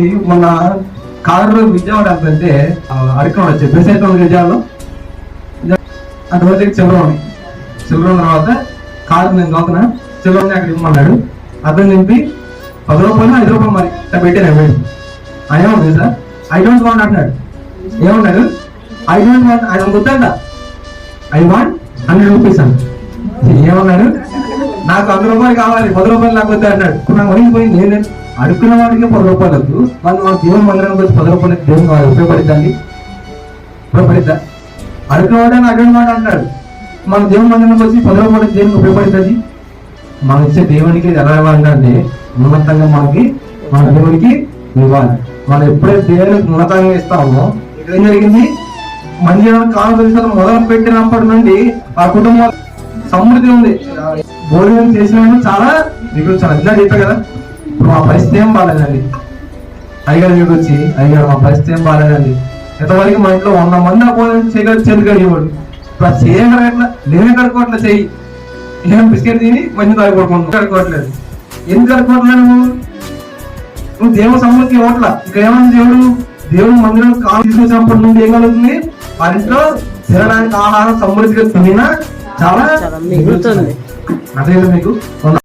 జరిగింది మొన్న కారులో విజయవాడ అంటే అడగడం వచ్చి బెస్ అయితే ఉంది విజయవాడలో అటు వచ్చి చిల్లర చిల్లరం తర్వాత కారు నేను దోకన చిల్లర అక్కడ ఇవ్వమన్నాడు. అతను నింపి పది రూపాయలు ఐదు రూపాయలు మరి ఇట్లా పెట్టాను వెళ్ళి ఆయన ఉంది సార్? ఐ డోంట్ వాంట్ అంటున్నాడు. ఏమన్నాడు? ఐ డోంట్ వాంట్ ఆయన వద్దంట ఐ వాంట్ హండ్రెడ్ రూపీస్ అంట. ఏమన్నాడు? నాకు వంద రూపాయలు కావాలి పది రూపాయలు నాకు వద్దు అన్నాడు ఇప్పుడు నాకు వణికిపోయింది నేను అడుక్కున్న వాడికి పది రూపాయలు వద్దు. వాళ్ళు మా దేవుని మందిరానికి వచ్చి పది రూపాయలు దేవుని ఉపయోగపడిద్దండి? ఉపయోగపడిద్దా? అడుక్కున్నవాడే నాకు అడిగిన మాట అంటాడు మన దేవుని మందిరానికి వచ్చి పది రూపాయలు దేవునికి ఉపయోగపడుతుంది మనం ఇచ్చే దేవునికి ఎలా ఇవ్వాలంటే ఉన్నతంగా మనకి మన దేవునికి ఇవ్వాలి. మనం ఎప్పుడైతే దేవునికి ఉన్నతంగా ఇస్తామో ఏం జరిగింది? మందిరం కాన్ఫరెన్స్ మొదలు పెట్టినప్పటి నుండి ఆ కుటుంబం సమృద్ధి ఉంది. భోజనం చేసిన చాలా మీకు చాలా ఇందా చెప్పా కదా. ఇప్పుడు మా పరిస్థితి ఏం బాగాలేదండి అయ్యగారు మీకు వచ్చి అయ్యగారు మా పరిస్థితి ఏం బాగాలేదండి ఇంతవరకు మా ఇంట్లో వంద మంది ఆ భోజనం చేయగలిగి చేతి కడిగేవాడు. ఇప్పుడు ఆ చేయగలగట్లా నేనే కడుకోవట్లే చెయ్యి ఏం బిస్కెట్ తిని మంచి తాగిపోకుండా కడుక్కోవట్లేదు ఎందుకు కడుక్కోవట్లేదు నువ్వు? నువ్వు దేవుడు సమృద్ధి ఇవ్వట్లా ఇక్కడ ఏమన్నా దేవుడు? దేవుడు మందిరం కాలు తీసుకొచ్చినప్పటి నుండి ఏం కలుగుతుంది? వారింట్లో తినడానికి ఆహారం సమృద్ధిగా తినినా చాలా మిగులుతుంది. అదే మీకు